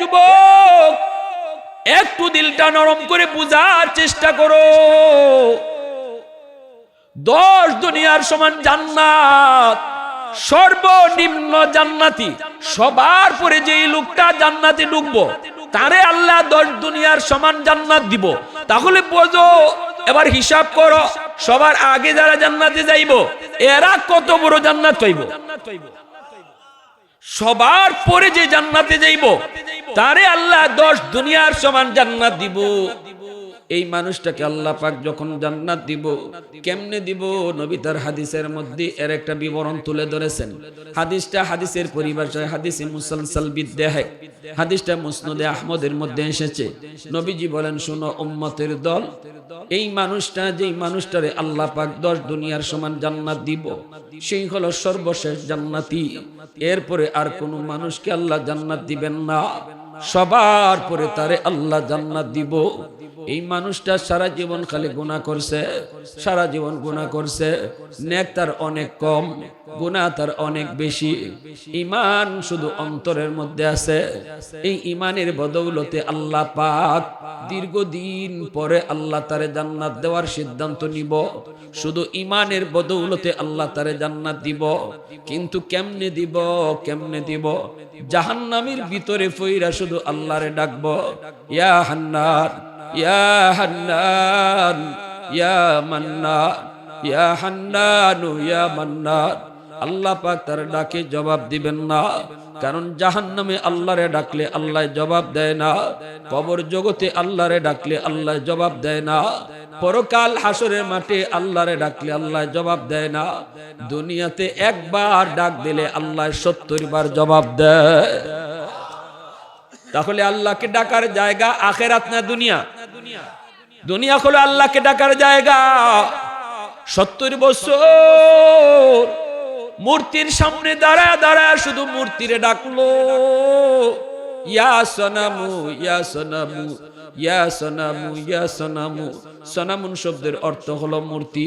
যুবক, একটু দিলটা নরম করে বুঝার চেষ্টা করো। দশ দুনিয়ার সমান জান্নাত, সর্বনিম্ন জান্নাতি। সবার পরে যেই লোকটা জান্নাতে ঢুকবো, তারে আল্লাহ দশ দুনিয়ার সমান জান্নাত দিব। তাহলে বোঝো, এবার হিসাব করো, সবার আগে যারা জান্নাতে যাইবো, এরা কত বড় জান্নাত পাইব সবার পরে যে জান্নাতে যাইব তারে আল্লাহ দশ দুনিয়ার সমান জান্নাত দিব। এই মানুষটাকে আল্লাহ পাক যখন জান্নাত দিব, কেমনে দিব? নবী তার হাদিসের মধ্যে এর একটা বিবরণ তুলে ধরেছেন। হাদিসটা হাদিসের পরিভাষায় হাদিসে মুসলসাল বিদ্যাহে হাদিসটা মুসনদে আহমদের মধ্যে এসেছে। নবীজি বলেন, শুনো, উম্মতের দল, এই মানুষটা, যেই মানুষটারে আল্লাহ পাক দশ দুনিয়ার সমান জান্নাত দিব, সেই হলো সর্বশেষ জান্নাতি। এরপরে আর কোনো মানুষকে আল্লাহ জান্নাত দিবেন না। সবার পরে তারে আল্লাহ জান্নাত দিব। এই মানুষটা সারা জীবন খালি গুণা করছে, সারা জীবন গুণা করছে। নেক তার অনেক কম গুণা তার অনেক বেশি। ইমান শুধু অন্তরের মধ্যে আছে। এই ইমানের বদৌলতে আল্লাহ পাক দীর্ঘদিন পরে আল্লাহ তারে জান্নাত দেওয়ার সিদ্ধান্ত নিব। শুধু ইমানের বদৌলতে আল্লাহ তারে জান্নাত দিব। কিন্তু কেমনে দিব কেমনে দিব? জাহান্নামের ভিতরে ফইরা শুধু আল্লাহরে ডাকবো। ইয়া হান্নার ইয়া হান্নান ইয়া মান্নান ইয়া হান্নানু ইয়া মান্নান আল্লাহ পাক তার ডাকে, জবাব দিবেন না। কারণ জাহান্নামে আল্লাহরে ডাকলে আল্লাহ জবাব দেয় না। কবর জগতে আল্লাহরে ডাকলে আল্লাহ জবাব দেয় না। পরকাল হাসরের মাঠে আল্লাহরে ডাকলে আল্লাহ জবাব দেয় না। দুনিয়াতে একবার ডাক দিলে আল্লাহ সত্তর বার জবাব দেয়। তাহলে আল্লাহকে ডাকার জায়গা আখেরাত না দুনিয়া? দুনিয়া হলো আল্লাহকে ডাকার জায়গা। সত্তর বছর মূর্তির সামনে দাঁড়ায় দাঁড়ায় শুধু মূর্তিরে ডাকলো। ইয়া সনামু ইয়া সনামু ইয়া সনামু ইয়া সনামু। সনামুন শব্দের অর্থ হলো মূর্তি।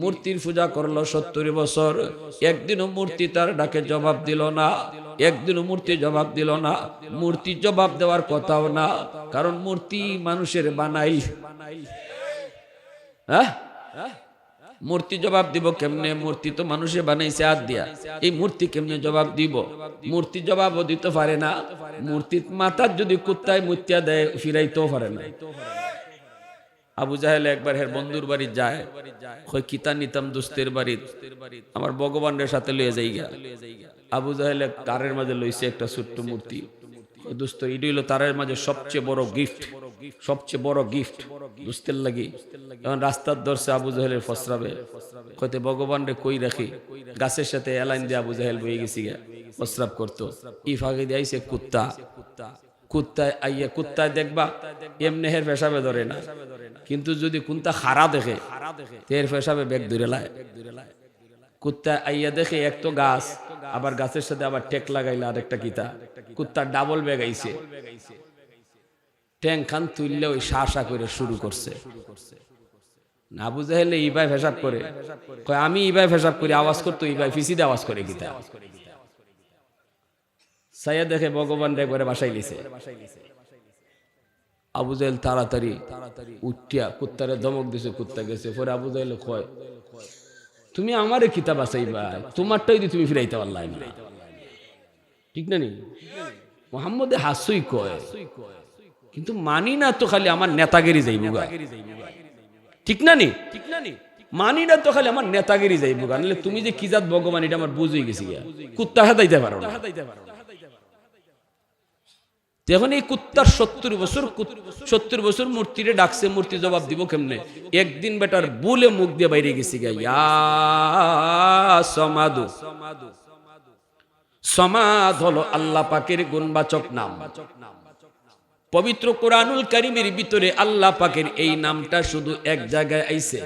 মূর্তির পূজা করল সত্তর বছর। একদিনও মূর্তি তার ডাকে জবাব দিল না। একদিনও মূর্তি জবাব দিল না। মূর্তি জবাব দেওয়ার কথাও না। কারণ মূর্তি মানুষের বানাই। হ্যাঁ? মূর্তি জবাব দিব কেমনে? মূর্তি তো মানুষে বানাইছে হাত দিয়া। এই মূর্তি কেমনে জবাব দিব? মূর্তি জবাবও দিতে পারে না। মূর্তির মাথার যদি কুত্তায় মুত্তিয়া দেয়, ফিরাইতেও পারে না। আবু জাহেল একবার হের বন্ধুর বাড়ি যায় কিতা নিতাম দুস্তের বাড়ি? আমার ভগবানের সাথে লয়ে যাই গা আবু জাহেল কারের মাঝে লইছে একটা ছোট্ট মূর্তি। রাস্তার আবু কই গাছের সাথে এলাইন আবু বয়ে কুত্তা। কুত্তায় আইয়া কুত্তায় দেখবা, এমনি হের পেশাবে ধরে না। কিন্তু যদি কুন্তা খারা দেখে, তের পেশাবে ব্যাগ দূরে লায়। কুত্তা আইয়া দেখে এক তো গাছ, আবার গাছের সাথে আবার টেক লাগাইলে আরেকটা কিতা। কুত্তা ডাবল ব্যাগ আইছে। খান তুললে ওই শাসা করে শুরু করছে। না বুঝে হলে ইবাই ফেসাব করে। আমি ইবাই ফেসাব করি, আওয়াজ করতো ইবাই ফিসিতে আওয়াজ করে গীতা সাইয়া দেখে ভগবান রে করে বাসাই লিছে আবু জাহেল তাড়াতাড়ি উঠিয়া কুত্তারে ধমক দিছে, কুত্তা গেছে। পরে আবু জাহেল কয়, তুমি আমারে কিতাব বাঁচাইবা তোমারটাই দি তুমি ফিরাইতে পারলাই না। ঠিক না নি? মোহাম্মদে হাসুই কয়, কিন্তু মানি না তো খালি আমার নেতাগিরি যাইব গা। ঠিক না নি? ঠিক না নি মানি না তো খালি আমার নেতাগিরি যাইব গা, নাহলে তুমি যে কি জাত ভগবান, এটা আমার বুঝেই গেছি কুত্তা হাতাইতে পারো না। এখন এই কুত্তার সত্তর বছর সত্তর বছর মূর্তিরে ডাকছে, মূর্তি জবাব দিব কেমনে? একদিন বেটার বুলে মুখ দিয়ে বাইরে গেছি ইয়া সমাদু হলো আল্লাহ পাকের গুণবাচক নাম। পবিত্র কোরআনুল কারিমের ভিতরে আল্লাহ পাকের এই নামটা শুধু এক জায়গায় আইছে।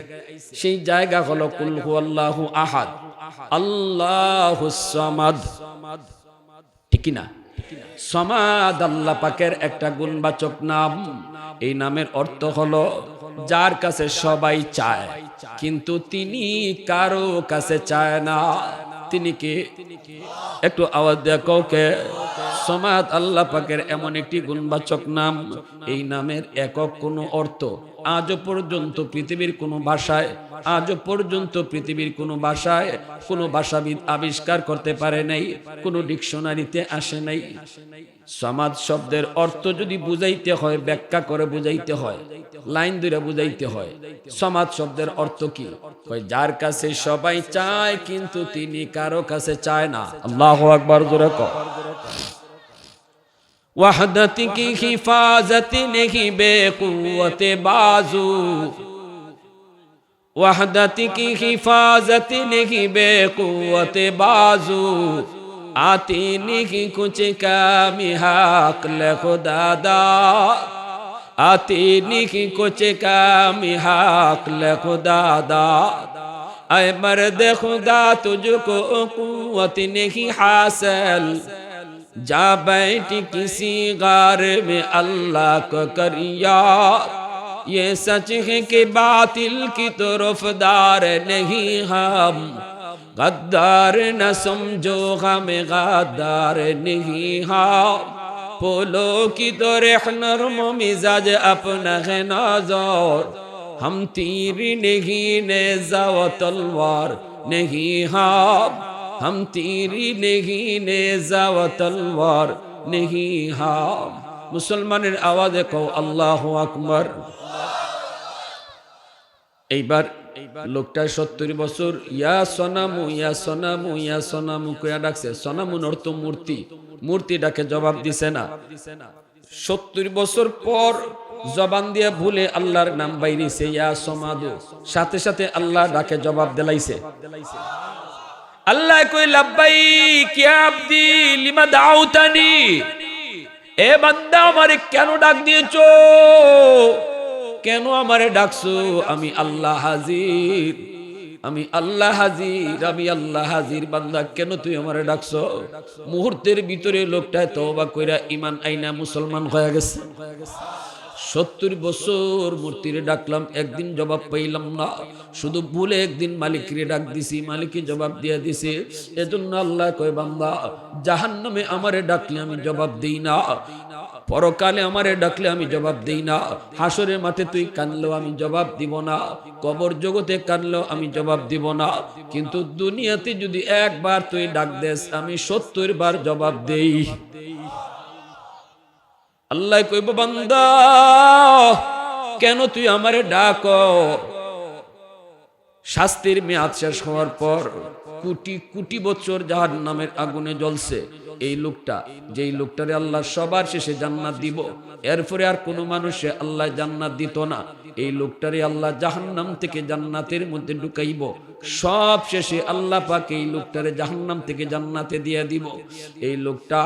সেই জায়গা হলো কুলহু আল্লাহু আহাদ। আল্লাহ ঠিক না? সমাদ আল্লাহ পাকের একটা গুণবাচক নাম। এই নামের অর্থ হলো, যার কাছে সবাই চায়, কিন্তু তিনি কারও কাছে চায় না। তিনি কি? একটু আওয়াজ দেয়া কাউকে। সমাদ আল্লাহ পাকের এমন একটি গুণবাচক নাম। এই নামের একক কোনো অর্থ আজও পর্যন্ত পৃথিবীর কোনো ভাষায়, আজও পর্যন্ত পৃথিবীর কোনো ভাষায় কোনো ভাষাবিদ আবিষ্কার করতে পারে নাই, কোনো ডিকশনারিতে আসে নাই। সমাজ শব্দের অর্থ যদি বুঝাইতে হয়, ব্যাখ্যা করে বুঝাইতে হয়, লাইন ধরে বুঝাইতে হয়, সমাজ শব্দের অর্থ কি? যার কাছে সবাই চায়, কিন্তু তিনি কারও কাছে চায় না। আল্লাহ আকবার জোরে কর وحدت کی حفاظت نہیں بے قوت بازو وحدت کی حفاظت نہیں بے قوت بازو آتی نہیں کچھ کامی حق لخدا دا آتی نہیں کچھ کامی حق لخدا دا اے مرد خدا تجھ کو قوت نہیں حاصل जा बैठ किसी गार में अल्लाह को करिया। ये सच है कि बातिल की तरफदार नहीं हम। गद्दार न समझो, हम गद्दार नहीं हम। पोलो की तो रेख नरम मिजाज अपना है नज़र। हम तीर नहीं नेजा व तलवार नहीं हम। ہم تیری নেহি نیزا و تلوار نہیں ہاں মুসলমানের আওয়াজে কও আল্লাহ আকবর এইবার লোকটা সত্তর বছর, ইয়া সনামু ইয়া সনামু ইয়া সনামু কয়া ডাকছে, সনামু নর্ত মূর্তি মূর্তি। ডাকে জবাব দিছে না। সত্তর বছর পর জবান দিয়ে ভুলে আল্লাহর নাম বাইরিছে, ইয়া সমাদু। সাথে সাথে আল্লাহ ডাকে জবাব দেলাইছে। আল্লাহ কই, লাব্বাই, কি আব্দি, লিমা দাউতানি? এ বান্দা আমারে কেন ডাক দিয়েছ? কেন আমারে ডাকছো? আমি আল্লাহ হাজির। আমি আল্লাহ হাজির, আমি আল্লাহ হাজির। বান্দা, কেন তুই আমারে ডাকছো? মুহূর্তের ভিতরে লোকটায় তওবা কইরা ইমান আইনা মুসলমান হয়ে গেছে। সত্তর বছর মূর্তিরে ডাকলাম, একদিন জবাব পাইলাম না। শুধু ভুলে, একদিন মালিকরে ডাক দিছি, মালিকই জবাব দিয়ে দিছে। এজন্য আল্লাহ কয়, বান্দা জাহান নামে আমারে ডাকলে আমি জবাব দিই না। পরকালে আমারে ডাকলে আমি জবাব দিই না। হাসরের মাঠে তুই কানলেও আমি জবাব দিব না। কবর জগতে কানলেও আমি জবাব দিব না। কিন্তু দুনিয়াতে যদি একবার তুই ডাক দেস, আমি সত্তর বার জবাব দেই। আল্লাহ কইব, বান্দা, কেন তুই আমারে ডাক? শাস্তির মেয়াদ শেষ হওয়ার পর কোটি কোটি বছর জাহার নামের আগুনে জ্বলছে। এই লোকটা, যেই লোকটারে আল্লাহ সবার শেষে জান্নাত দিব, এরপরে আর কোনো মানুষে আল্লাহ জান্নাত দিত না। এই লোকটারে আল্লাহ জাহান্নাম থেকে জান্নাতের মধ্যে ঢুকাইব। সব শেষে আল্লাহ পাক এই লোকটারে জাহান্নাম থেকে জান্নাতে দিয়ে দিব। এই লোকটা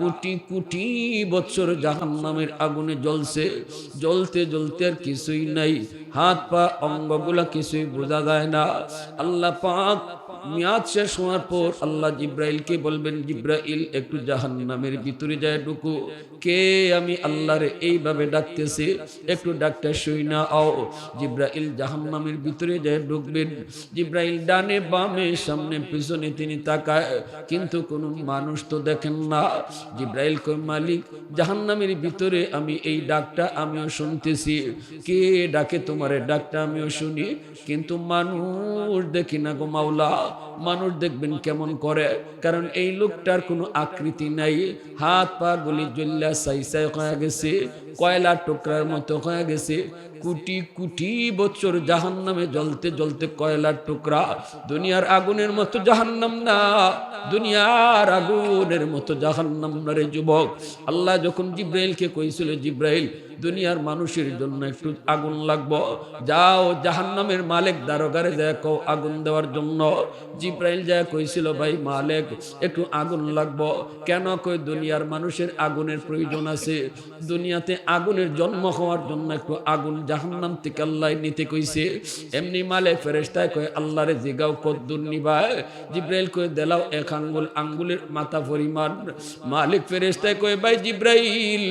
কোটি কোটি বছর জাহান নামের আগুনে জ্বলছে। জ্বলতে জ্বলতে আর কিছুই নাই। হাত পা, অঙ্গগুলা কিছুই বোঝা যায় না। আল্লাহ পাক মেয়াদ শেষ হওয়ার পর আল্লাহ জিব্রাইলকে বলবেন, জিব্রাইল, একটু জাহান্নামের ভিতরে যায় ঢুকু। কে আমি আল্লাহরে এইভাবে ডাকতেছি? একটু ডাক্তার শুই না, আও। জিব্রাইল জাহান্নামের ভিতরে যায় ঢুকবেন। জিব্রাইল ডানে বামে, সামনে পিছনে তিনি তাকায়, কিন্তু কোনো মানুষ তো দেখেন না। জিব্রাইল কই মালিক, জাহান্নামের ভিতরে আমি এই ডাকটা আমিও শুনতেছি। কে ডাকে তোমারে ডাকটা আমিও শুনি, কিন্তু মানুষ দেখি না গো মাওলা। মানুষ দেখবেন কেমন করে, কারণ এই লোকটার কোনো আকৃতি নাই। হাত পা গুলি জল্লা সাই হয়ে গেছে, কয়লা টুকরার মতো হয়ে গেছে। কোটি কোটি বছর জাহান নামে জ্বলতে জ্বলতে কয়লার টুকরা, দুনিয়ার আগুনের মতো জাহান্নাম না, দুনিয়ার আগুনের মতো জাহান্নাম না রে যুবক। আল্লাহ যখন জিব্রাইলকে কইছিল, জিব্রাইল দুনিয়ার মানুষের জন্য একটু আগুন লাগবো। যাও জাহান্নামের মালিক দারোগারে যায় কও আগুন দেওয়ার জন্য। জিব্রাইল যায় কইছিল, ভাই মালিক, একটু আগুন লাগবো। কেন কই দুনিয়ার মানুষের আগুনের প্রয়োজন আছে? দুনিয়াতে আগুনের জন্ম হওয়ার জন্য একটু আগুন জাহান্নাম থেকে আল্লাহ নিতে কইছে। এমনি মালে ফেরেস্তায় কয়, আল্লাহরে জিগাও কদ্দুর নিবায় জিব্রাইল কই দেলাও এক আঙ্গুল, আঙ্গুলের মাথা পরিমাণ। মালিক ফেরেস্তায় কয়, ভাই জিব্রাইল,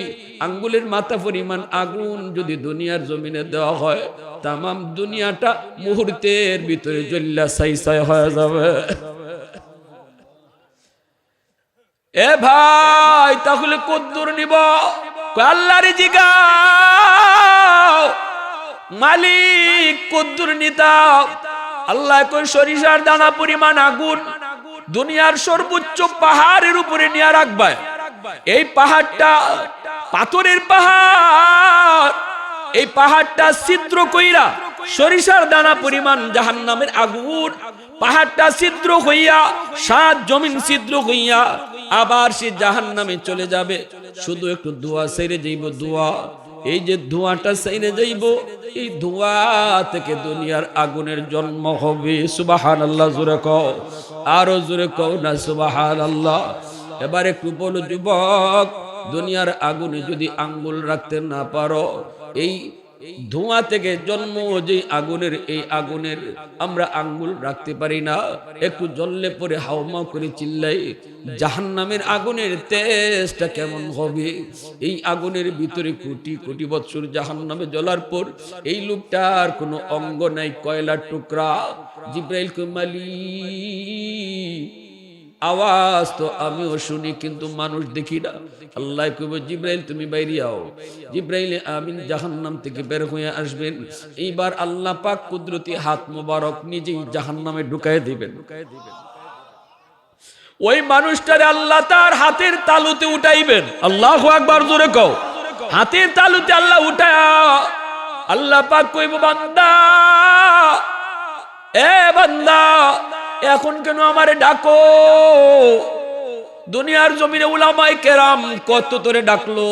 আঙ্গুলের মাথা পরিমাণ আগুন যদি দুনিয়ার জমিনে দেওয়া হয়, তামাম দুনিয়াটা মুহূর্তের ভিতরে জল্লা সাই সাই হয়ে যাবে। এ ভাই, তাহলে কদ্দুর নিব? কয় আল্লাহর জিগাও মালিক, কদ্দুর নিতাম আল্লাহ কই সরিষার দানা পরিমাণ আগুন দুনিয়ার সর্বোচ্চ পাহাড়ের উপরে নিয়ে রাখবে এই পাহাড়টা পাথরের পাহাড়। এই পাহাড়টা ছিদ্র কইরা সরিষার দানা পরিমাণ জাহান্নামের আগুন। পাহাড়টা ছিদ্র হইয়া সাত জমিন ছিদ্র হইয়া আবার সে জাহান্নামে চলে যাবে। শুধু একটু দোয়া সেরে যাইব, দোয়া। এই যে ধোঁয়াটা সাইনে যাইব, এই ধোঁয়া থেকে দুনিয়ার আগুনের জন্ম হবে। সুবাহান আল্লাহ জোরে কও। আরও জোরে কও না সুবাহান আল্লাহ এবার একটু বলো, যুবক, দুনিয়ার আগুনে যদি আঙ্গুল রাখতে না পারো, এই ধোঁয়া থেকে জন্ম যে আগুনের, এই আগুনের আমরা আঙ্গুল রাখতে পারি না। একটু জ্বললে পরে হাওমা করে চিল্লাই, জাহান্নামের আগুনের তেজটা কেমন হবে? এই আগুনের ভিতরে কোটি কোটি বৎসর জাহান্নামে জ্বলার পর এই লোকটার কোনো অঙ্গ নাই, কয়লার টুকরা। জিব্রাইল কুমালি আওয়াজ তো আমিও শুনি, কিন্তু মানুষ দেখি না। আল্লাহ কইব, জিব্রাইল, তুমি বাইরে আও। জিব্রাইল আমিন জাহান্নাম থেকে বের হয়ে আসবেন। এইবার আল্লাহ পাক কুদরতি হাত মোবারক নিজেই জাহান্নামে ঢুকায় দিবেন। ওই মানুষটারে আল্লাহ তার হাতের তালুতে উঠাইবেন। আল্লাহ আকবার, জোরে কও। হাতের তালুতে আল্লাহ উঠায়। আল্লাহ পাক কইব, বান্দা, এ বান্দা এখন কেন আমারে ডাকো? দুনিয়ার জমিনে উলামাই কেরাম কত তোরে ডাকলো?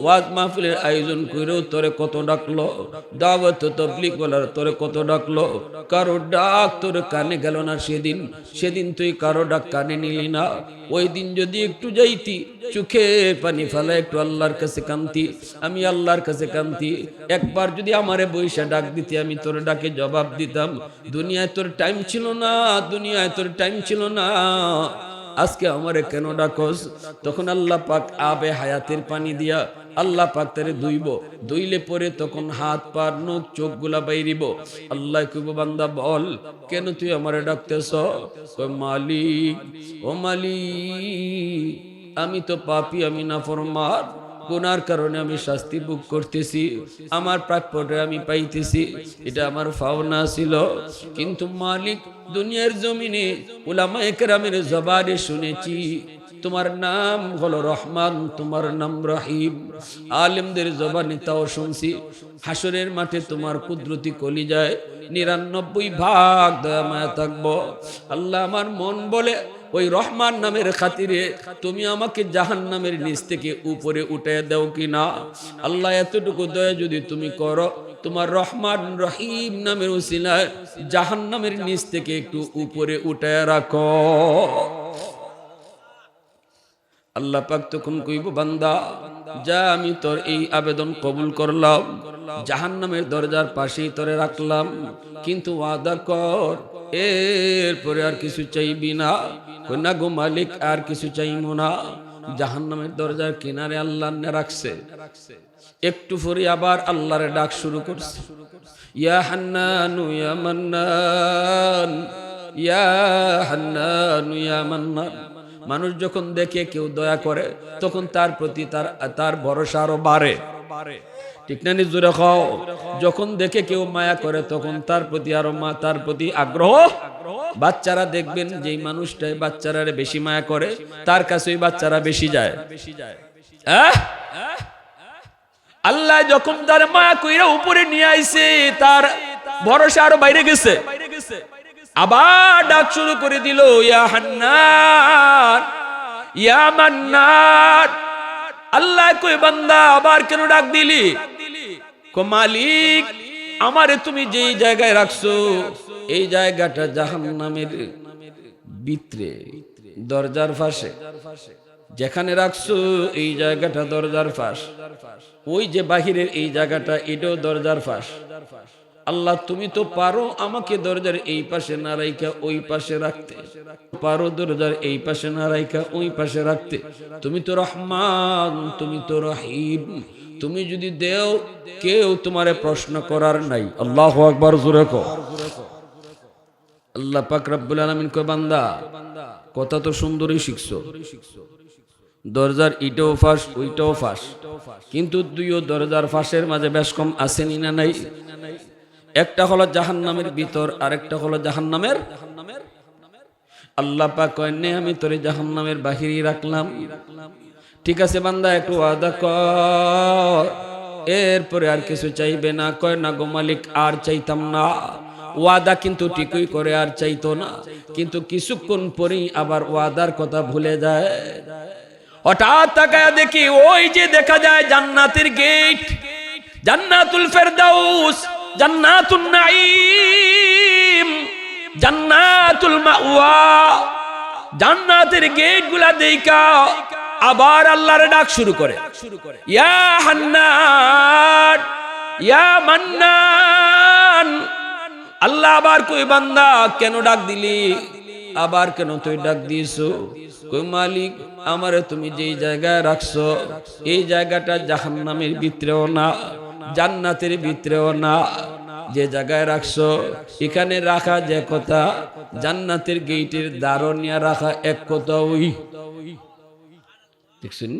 ওয়াজ মাহফিলের আয়োজন করেও তোরে কত ডাকলো? দাওয়াত তবলিক বলার তোরে কত ডাকলো? কারও ডাক তোর কানে গেল না সেদিন? সেদিন তুই কারও ডাক কানে নিলি না? ওই দিন যদি একটু যাইতি, চোখে পানি ফেলা একটু আল্লাহর কাছে কান্তি। আমি আল্লাহর কাছে কান্তি। একবার যদি আমারে বৈশা ডাক দিতে, আমি তোর ডাকে জবাব দিতাম। দুনিয়ায় তোর টাইম ছিল না, দুনিয়ায় তোর টাইম ছিল না। আজকে আমারে কেন ডাকস? তখন আল্লাহ পাক আবে হায়াতের পানি দিয়া আল্লাহ পাক তারে দুইব দুইলে পরে তখন হাত, পার, নখ চোখগুলা বাইরিব। আল্লাহ কইব, বান্দা, বল, কেন তুই আমারে ডাকতেছ? মালিক, ও মালিক, আমি তো পাপি, আমি না ফরমার গুনার কারণে আমি শাস্তি ভোগ করতেছি, আমার প্রাপ্যটা আমি পাইতেছি, এটা আমার ফাওনা ছিল। কিন্তু মালিক দুনিয়ার জমিনে উলামা একরামের জবানে শুনেছি, তোমার নাম হলো রহমান, তোমার নাম রহিম। আলেমদের জবানে তাও শুনছি, হাসরের মাঠে তোমার কুদরতি কলি যায় নিরানব্বই ভাগ দয়া মায়া থাকব। আল্লাহ আমার মন বলে ওই রহমান নামের খাতিরে তুমি আমাকে জাহান নামের নিচ থেকে উপরে উঠে দাও কিনা? আল্লাহ এতটুকু দয়া যদি তুমি করো, তোমার রহমান রহিম নামের উসিলায় জাহান নামের নিচ থেকে একটু উপরে উঠে রাখো। আল্লাহ পাক তখন কইব, বান্দা, যা আমি তোর এই আবেদন কবুল করলাম জাহান নামের দরজার পাশেই তোরে রাখলাম, কিন্তু ওয়াদা কর, এরপরে আর কিছু চাইবি না। গো মালিক, আর কিছু চাইব না। জাহান নামের দরজার কিনারে আল্লাহ নে রাখছে। একটু পরে আবার আল্লাহরে ডাক শুরু করছে। ইয়া হান্নানু, ইয়া মান্নান, ইয়া হান্নানু, ইয়া মান্নান। মানুষ যখন দেখে, কেউ দয়া করে, তখন তার প্রতি তার তার ভরসা আরও বাড়ে। ঠিক না নিজুরে খাও যখন দেখে কেউ মায়া করে, তখন তার প্রতি আরও মা, তার প্রতি আগ্রহ। বাচ্চারা দেখবেন যেই মানুষটাই বাচ্চারা বেশি মায়া করে, তার কাছে ওই বাচ্চারা বেশি যায়। আল্লাহ যখন তার মায়া কইরা উপরে নিয়ে আইছে, তার ভরসা আরও বাইরে গেছে। আবার ডাক শুরু করে দিল, ইয়া হান্নান, ইয়া মান্নান। আল্লাহ কই বান্দা, আবার কেন ডাক দিলি? মালিক, আমারে তুমি যেই জায়গায় রাখছো, এই জায়গাটা জাহান্নামের বিত্রে দরজার ফাঁসে যেখানে রাখছো, এই জায়গাটা দরজার ফাঁস ওই যে বাহিরের এই জায়গাটা, এটাও দরজার ফাঁস আল্লাহ, তুমি তো পারো আমাকে দরজার এই পাশে না রাইকা ওই পাশে রাখতে। পারো দরজার এই পাশে না ওই পাশে রাখতে। তুমি তো রহমান, তুমি তো রহিম। তুমি যদি দেও, কেউ তোমারে প্রশ্ন করার নাই। আল্লাহ আকবার, জোরে কো আল্লাহ পাক রব্বুল আলামিন কয়, বান্দা, কথা তো সুন্দরই শিখছো। দরজার ইটাও ফাঁস, ওইটাও ফাঁস। কিন্তু দুইও দরজার ফাঁসের মাঝে বেশ কম আসেনি না নাই? একটা হলো জাহান্নামের ভিতর, আরেকটা হলো জাহান্নামের আল্লাহ পাক কয়, নে, আমি তোরে জাহান্নামের বাহিরই রাখলাম। ঠিক আছে বান্দা, একটু ওয়াদা কর। এরপরে আর কিছু চাইবে না। কয়, না গো মালিক, আর চাইতাম না। ওয়াদা কিন্তু ঠিকই করে আর চাইতো না। কিন্তু কিছুক্ষণ পরেই আবার ওয়াদার কথা ভুলে যায়। হঠাৎ তাকায় দেখি ওই যে দেখা যায় জান্নাতের গেট, জান্নাতুল ফেরদাউস। জান্নাতুন নাঈম, জান্নাতুল মাওয়া। জান্নাতের গেটগুলা দেইকা আবার আল্লাহর ডাক শুরু করে। ইয়া হান্নান, ইয়া মান্নান। আল্লাহ আবার কই বান্দা, কেন ডাক দিলি? আবার কেন তুই ডাক দিয়েছ? কই মালিক, আমারে তুমি যেই জায়গায় রাখছো, এই জায়গাটা জাহান্নামের ভিতরেও না। জান্নাতের ভিতরেও না। যে জায়গায় রাখছো, এখানে রাখা যে কথা, জান্নাতের গেইটের দারণিয়া রাখা এক কথা ওই। দেখছেন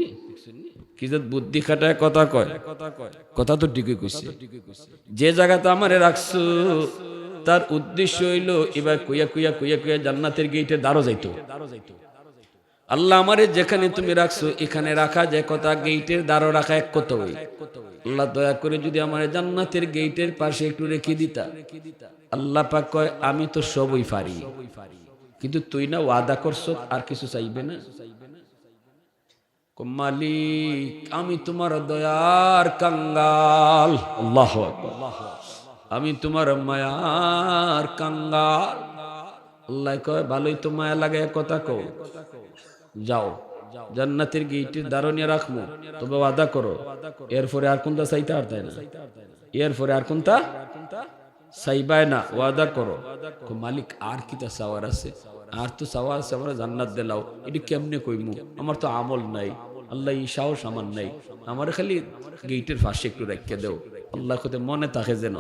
বুদ্ধি খাটায় কথা কয়। কথা তো ঠিকই কইছে। যে জায়গাতে আমারে রাখছো, তার উদ্দেশ্য হইল এবার কুইয়া কুইয়া কুইয়া কুইয়া জান্নাতের গেইটে দাঁড়ো যাইতো। আল্লাহ আমারে যেখানে তুমি রাখছো, এখানে রাখা যে কথা গেইটের দ্বারও রাখা এক কত ওই। আল্লাহ দয়া করে যদি আমার জান্নাতের গেইটের পাশে একটু রেখে দিতা। আল্লাহ পাক কয়, আমি তো সবই পারি। কিন্তু তুই না ওয়াদা করছ, আর কিছু চাইবে না? মালিক, আমি তোমার দয়ার কাঙ্গাল। আল্লাহ আমি তোমার মায়ার কাঙ্গাল। আল্লাহ কয়, ভালোই তো মায়া লাগে কথা কও। যাও। জান্নাতের গেটের দারণিয়া রাখব তবে ওয়াদা করো, এরপরে আর কোনটা চাইতে আর তাই না। এরপরে আর কোনটা চাইবায় না, ওয়াদা করো। মালিক, আর কিতা চাওয়ার আছে? আর তো চাওয়া আছে, আমরা জান্নাত দিলাও এটি কেমনে কইমু? আমার তো আমল নাই। আল্লাহ ই সাহস আমার নাই। আমার খালি গেটের পাশে একটু রেখে দেও। আল্লাহ কোতে মনে থাকে যেন।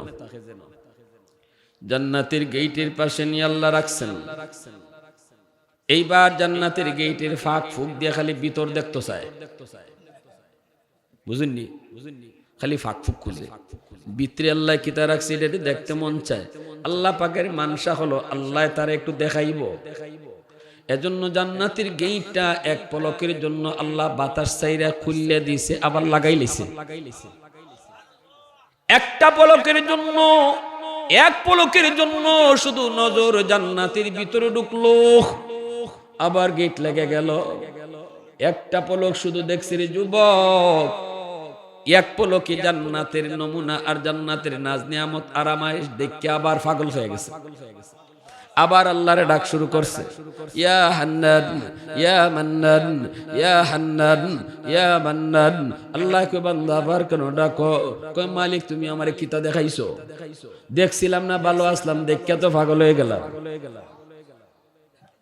জান্নাতের গেটের পাশে নিয়ে আল্লাহ রাখছেন। এইবার জান্নাতের গেটের ফাঁক ফুক দিয়ে খালি ভিতর দেখতো চায়। বুঝেননি? খালি ফাঁক ফুক খুঁজে। ভিতরে আল্লাহ কিতা রাখছে এটা দেখতে মন চায়। আল্লাহ পাকের মানসা হলো, আল্লাহ তারা একটু দেখাইব। এজন্য জান্নাতের গেইটটা এক পলকের জন্য আল্লাহ বাতাস চাইরা খুললে দিছে, আবার লাগাই লিছে। একটা পলকের জন্য, এক পলকের জন্য শুধু নজর জান্নাতের ভিতরে ঢুকলো। আবার গেট লেগে গেল। একটা পলক শুধু দেখছি রে যুবক। এক পলকে জান্নাতের নমুনা আর জান্নাতের নাজ নিয়ামত আরামাইশ দেখে আবার পাগল হয়ে গেছে। আবার আল্লাহরে ডাক শুরু করছে। ইয়া হান্নান, ইয়া মান্নান, ইয়া হান্নান, ইয়া মান্নান। আল্লাহ কে বান্দা, আবার কেন ডাকো? কই মালিক, তুমি আমারে কিতা দেখাইছো? দেখছিলাম না, ভালো আসলাম দেখকে তো পাগল হয়ে গেলাম।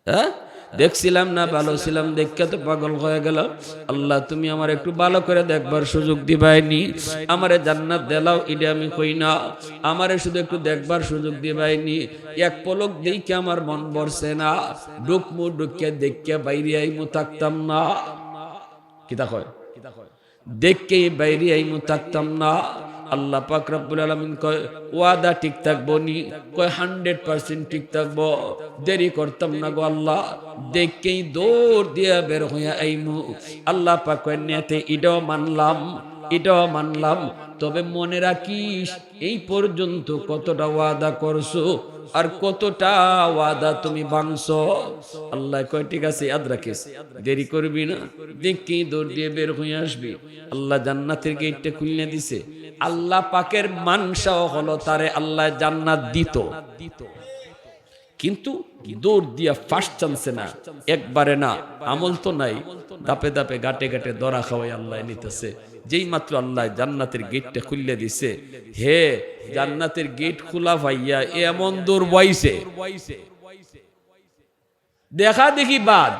হ্যাঁ? দেখছিলাম না, ভালো ছিলাম, দেখে তো পাগল হয়ে গেল। আল্লাহ, তুমি আমার একটু ভালো করে দেখবার সুযোগ দিবাইনি। আমারে জান্নাত দেলাও, এটা আমি কই না। আমারে শুধু একটু দেখবার সুযোগ দিবাইনি। এক পলক দেখে আমার মন বসছে না। ডুকমু ডুকে দেখে বাইরে আইমু থাকতাম না। কিতা কয়? দেখকে বাইরে আইমু থাকতাম না। আল্লাহ পাক রব্বুল আলামিন কয়, ওয়াদা ঠিক থাকব নি? কয়, হান্ড্রেড পার্সেন্ট ঠিক থাকব। দেরি করতাম না গো আল্লাহ। দেখকেই দৌড় দিয়া বের হইয়া আইমু। আল্লাহ পাক কয়, নেতে ইডও মানলাম, এটাও মানলাম। তবে মনে রাখিস, এই পর্যন্ত কতটা ওয়াদা করছ আর কতটা ওয়াদা তুমি ভাঙছো? আল্লাহ কয়, ঠিক আছে, ইয়াদ রাখিস। দেরি করবি না। দেখি দৌড় দিয়ে বের হয়ে আসবি। আল্লাহ জান্নাতের গেটটা খুলে দিছে। আল্লাহ পাকের মানসাও হলো তারে আল্লাহ জান্নাত দিত। কিন্তু দৌড় দিয়া ফার্স্ট চান্সে না, একবারে না, আমল তো নাই দাপে দাপে গাটে গাটে দরা খাওয়াই আল্লাহ নিতেছে। যেই মাত্র আল্লাহ জান্নাতের গেটটা খুললে দিছে, হে জান্নাতের গেট খোলা ভাইয়া, এমন দৌড় বইছে। দেখা দেখি বাদ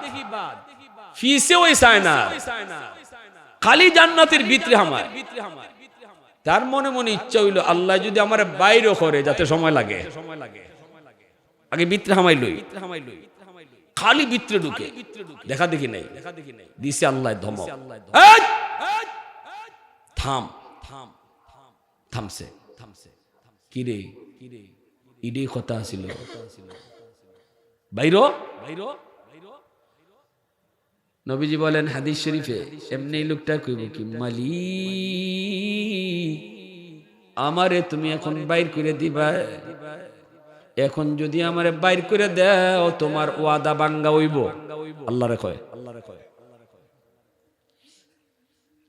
ফিসে ওই চায় না। খালি জান্নাতের ভিতরে আমার। তার মনে মনে ইচ্ছা হইল, আল্লাহ যদি আমার বাইরে করে যাতে সময় লাগে। সময় লাগে আগে ভিতরে হামাই লই। খালি ভিতরে ঢুকে। দেখা দেখি নাই। দেখা দেখি নাই দিছে আল্লাহ এই! থাম। থাম থামছে। থামছে কিরে? কিরে ইডি কথা ছিল বাইর বাইর? নবীজি বলেন, হাদিস শরীফে এমনি লোকটা কইব কি, মালি, আমারে তুমি এখন বাইর করে দিবা। এখন যদি আমারে বাইর করে দাও, তোমার ওয়াদা বাঙ্গা হইব। আল্লাহ রে কয়। আল্লাহ রে কয়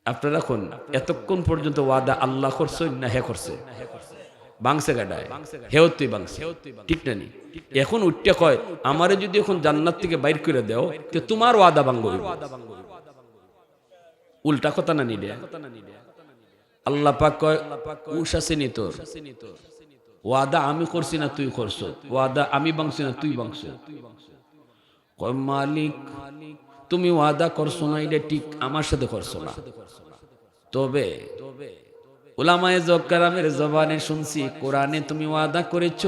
আপনারা কোন এতক্ষণ পর্যন্ত ওয়াদা আল্লাহ করছে না হে করছে? বাংসে গাডায় হেও তুই বাংসে। ঠিক না নি? এখন উঠতে কয়, আমারে যদি এখন জান্নাত থেকে বাইর করে দাও, তো তোমার ওয়াদা হইব। উল্টা কথা না নিলে? আল্লাহ পাক কয়, উষ আসেনি তোর? ওয়াদা আমি করছি না তুই করছ। ওয়াদা আমি বাংছি না তুই বাংছ কয়, মালিক, তুমি ওয়াদা করছ না, এটা ঠিক আমার সাথে করছ না। তবে ওলামায়ে জকারামের জবানে শুনছি, কোরআনে তুমি ওয়াদা করেছ,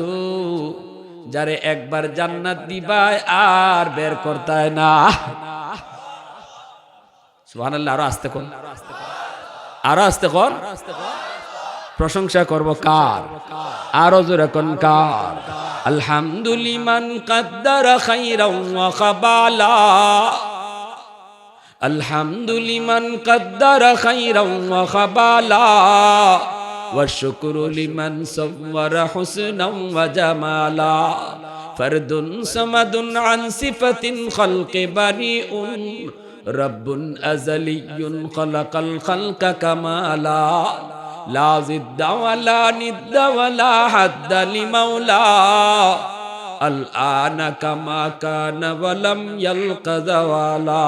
যারে একবার জান্নাত দিবাই আর বের করতায় না। সুবহানাল্লাহ, আরও আস্তে কোন আরও আস্তে কর। প্রশংসা করব কার? আরও জোরে কোন কার? আলহামদুলিমান কাদ্দার খাইরাও ওয়া খাবালা الحمد لمن قدر خيرا وخبالا والشكر لمن صور حسنا وجمالا فرد صمد عن صفة خلق بريء رب أزلي خلق الخلق كمالا لا ضد ولا ند ولا حد لمولاه الآن كما كان ولم يلق زوالا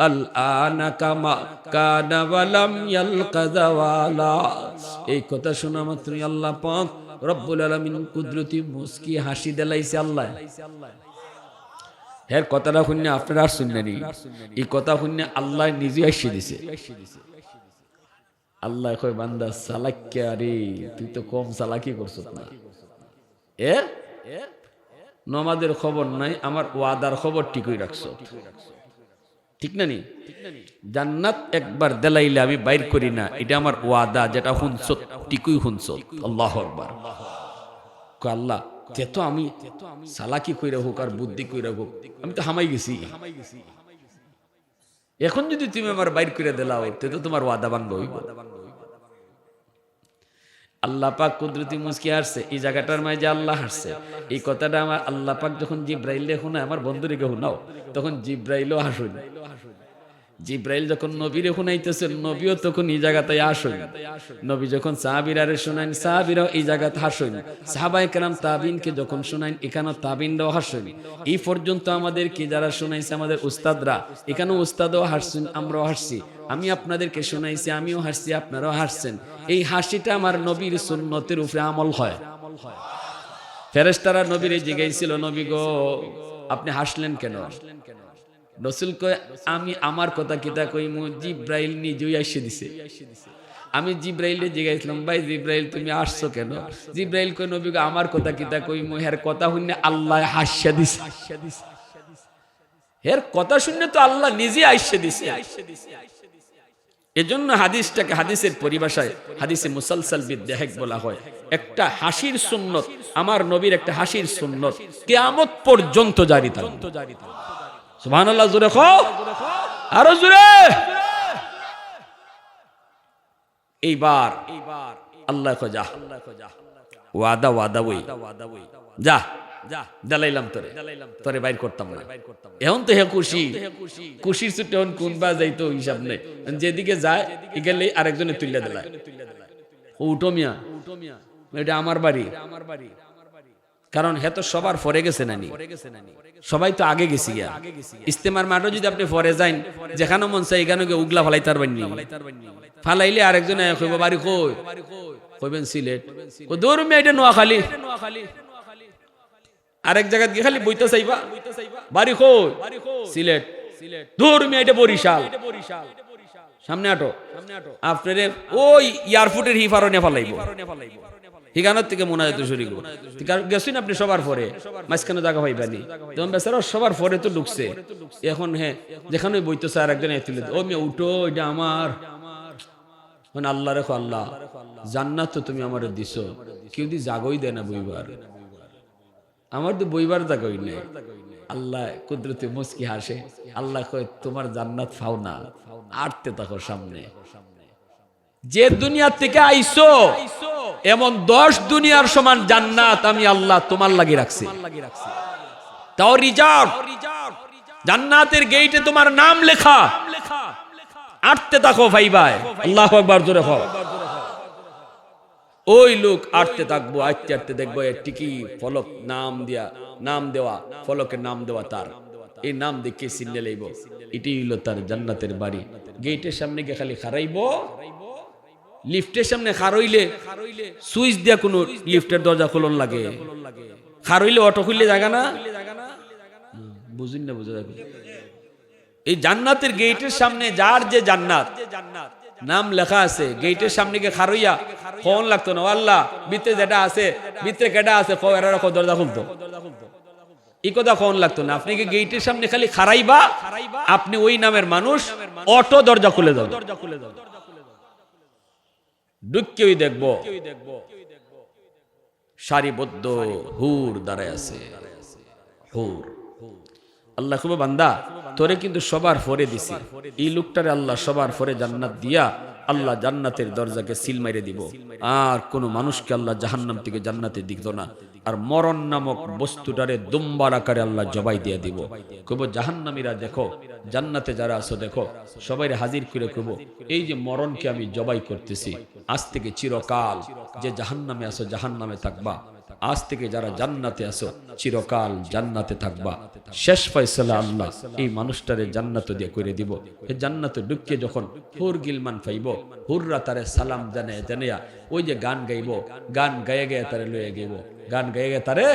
الآن كما كان ولم يلق زوالا এই কথা শোনা মাত্রই আল্লাহ পাক রব্বুল আলামিন কুদরতি মুস্কি হাসি দেলাইছে আল্লাহ হের কথাটা শুনে আপনারা আর শুনলেনি এই কথা শুনে আল্লাহ নিজে আসি দিছে আল্লাহ কয় বান্দা সালাক্কা রে তুই তো কম সালাকি করছত না এ নমাজের খবর নাই, আমার ওয়াদার খবর ঠিকই রাখছো। ঠিক না নি? জান্নাত একবার দেলাইলে আমি বাইর করি না, এটা আমার ওয়াদা, যেটা শুনছ, ঠিকই শুনছ। আল্লাহ আকবার। কয়, আল্লাহ যেত আমি সালাকি কইরা হোক আর বুদ্ধি কইরা হোক, আমি তো হামাই গেছি। এখন যদি তুমি আমার বাইর করে দিলাও, তে তো তোমার ওয়াদা ভাঙ্গ হইব। আল্লাহ পাক কুদরতি মুসকি হারছে, এই জায়গাটার মাঝে আল্লাহ হারছে, এই কথাটা আমার আল্লাহ পাক যখন জিব্রাইলে শোনায় আমার বন্ধুরিকে শোনাও তখন জিব্রাইলও হাসুন। জিব্রাইল যখন নবীরে শুনাইতেছেন নবীও তখন এই জায়গাতে আসুন। নবী যখন সাহাবিরারে শোনাইন, সাহাবিরাও এই জায়গাতে হাসুন। সাহাবাই কেরাম তাবিনকে যখন শোনাইন, এখানেও তাবিনরাও হাসুন। এই পর্যন্ত আমাদেরকে যারা শোনাইছে, আমাদের উস্তাদরা, এখানেও উস্তাদও হাসছেন, আমরাও হাসছি। আমি আপনাদেরকে শোনাইছি, আমিও হাসছি, আপনারাও হাসছেন। এই হাসিটা আমার নবীর সুন্নতের উপরে আমল হয়। ফেরেস্তারা নবীরে জিগাইছিল, নবী গো, আপনি হাসলেন কেন? রসুল কয়, আমি আমার কথা কিতা কই মু জিব্রাইল নিজেই আসে দিছে। আমি জিব্রাইলে জিগাইছিলাম ভাই জিব্রাইল, তুমি আসছো কেন? জিব্রাইল কই নবী আমার কথা কিতা কই মু হের কথা শুনে আল্লাহ হাসিয়া দিছে। হের কথা শুনে তো আল্লাহ নিজে আইসে দিছে। এজন্য হাদিসটাকে হাদিসের পরিভাষায় হাদিসে মুসালসাল বিদ্যাহেক বলা হয়। একটা হাসির সুন্নত, আমার নবীর একটা হাসির সুন্নত, কেয়ামত পর্যন্ত জারি থাকবে। সুবহানাল্লাহ, জোরে খো আরও জোরে। এইবার এইবার আল্লাহ যা। ওয়াদা ওয়াদা ওই। যা করতাম তো হে খুশি। যেদিকে যায় এগেলে আরেকজনে তুলে দিলায় উঠো মিয়া। আমার বাড়ি। কারণ হে তো সবার ফরে গেছে নানি। সবাই তো আগে গেছি গিয়া। ইস্তেমার মাঠও যদি আপনি ফরে যাইন যেখানে মন চাই এখানে গিয়ে উগলা ফালাই তার বানি ফালাইলে আরেকজন কইব বাড়ি কই? কইবেন সিলেট। ও দৌড় মেয়ে এটা নোয়াখালী। আরেক জায়গা গিয়ে খালি বইতে চাইবা বাড়ি কই? সিলেট। দূর মেয়ে এটা বরিশাল। সামনে আটো আপনারে ওই এয়ারপোর্টের হিফারো নে ফালাইব। হিগানোর থেকে মনে হয় তো শুরু করব। গেছেন আপনি সবার পরে, মাঝখানে জায়গা পাইবানি তখন বেচারা সবার পরে তো ঢুকছে, এখন হ্যাঁ যেখানে বইতেছে আর একজন তুলে ও মেয়ে, উঠো, এটা আমার। মানে আল্লাহ রেখো আল্লাহ, জান্নাত তো তুমি আমার দিছ। কেউ দি জাগই দেয় না বইবার। আমার তো বইবার জাগই নেই। আল্লাহ কুদরতে মুস্কি হাসে, আল্লাহ কয়, তোমার জান্নাত ফাও না, আটতে থাকো সামনে। যে দুনিয়া থেকে আইসো এমন দশ দুনিয়ার সমান জান্নাত আমি আল্লাহ তোমার লাগি রাখছি। তাও রিজার্ভ। জান্নাতের গেইটে তোমার নাম লেখা। আটতে থাকো ভাই ভাই। আল্লাহ একবার জোরে হও ওই লোক আটতে থাকব, আটতে আটতে দেখব এর টিকি ফলক, নাম দিয়া, নাম দেওয়া, ফলকের নাম দেওয়া তার। এই নাম দেখে চিনলে লইব এটি হইল তার জান্নাতের বাড়ি। গেইটের সামনে গিয়ে খালি খারাইব লিফটের সামনে খারইলে সুইচ দিয়া কোনো লিফটের দরজা খোলন লাগে। খারইলে অটো খুললে জায়গা না? বুঝুন না, বুঝা যাবে এই জান্নাতের গেটের সামনে, যার যে জান্নাত, নাম লেখা আছে। গেটের সামনে গিয়ে খারইয়া ফোন লাগতো না। আল্লাহ, ভিতরে যেটা আছে, ভিতরে কেটা আছে এরা রাখো, দরজা খুলতো। এই কথা ফোন লাগতো না। আপনি গেটের সামনে খালি খারাইবা আপনি ওই নামের মানুষ, অটো দরজা খুলে দাও দরজা খুলে দাও। ঢুকিয়েই দেখব। সারিবদ্ধ হুর দাঁড়ায় আছে। হুর। আল্লাহ খুব বান্দা, তোরে কিন্তু সবার ফরে দিছি। এই লোকটারে আল্লাহ সবার ফরে জান্নাত দিয়া আল্লাহ জান্নাতের দরজাকে সিল মাইরে দিব। আর কোন মানুষকে আল্লাহ জাহান্নাম থেকে জান্নাতে দিত না। আর মরণ নামক বস্তুটারে দুম্বার আকারে আল্লাহ জবাই দিয়ে দিব। কব জাহান্নামীরা দেখো, জান্নাতে যারা আছো দেখো সবাই হাজির করে কব এই যে মরণকে আমি জবাই করতেছি, আজ থেকে চিরকাল যে জাহান্নামে আছো জাহান্নামে থাকবা। আজ থেকে যারা জান্নাতে আসো চিরকাল জান্নাতে থাকবা। শেষ ফয়সলা আল্লাহ এই মানুষটারে জান্নাত দিয়ে করে দিব। এই জান্নাতে ঢুকিয়ে যখন হুর গিলমান পাইব হুররা তারে সালাম জানে জানিয়া ওই যে গান গাইব, গান গায়ে গায়ে তারে লয়ে গাইব, গান গায়ে গায়ে তারে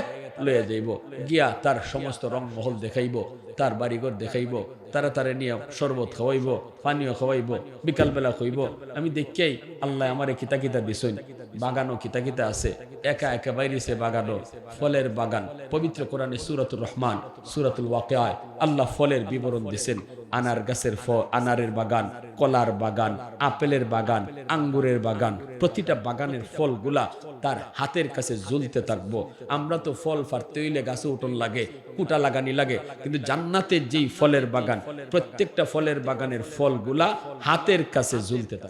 লয়ে যাইব। গিয়া তার সমস্ত রং মহল দেখাইব, তার বাড়িঘর দেখাইব তারা তারে নিয়ে শরবত খাওয়াইব, পানীয় খাওয়াইব, বিকালবেলা খাইব আমি দেখিয়াই আল্লাহ আমারে কিতা কিতা দিছই বাগানও কিতা কিতা আছে। একা একা বাইরেছে বাগানও। ফলের বাগান। পবিত্র কোরআনে সুরাতুল রহমান, সুরাতুল ওয়াকিয়ায় আল্লাহ ফলের বিবরণ দিছেন। আনার গাছের ফল, আনারের বাগান, কলার বাগান, আপেলের বাগান, আঙ্গুরের বাগান। প্রতিটা বাগানের ফলগুলা তার হাতের কাছে ঝুলতে থাকব। আমরা তো ফল ফারতে হইলে গাছে উঠন লাগে, কুটা লাগানি লাগে। কিন্তু জান্নাতের যেই ফলের বাগান প্রত্যেকটা ফলের বাগানের ফলগুলা হাতের কাছে ঝুলতে থাকে।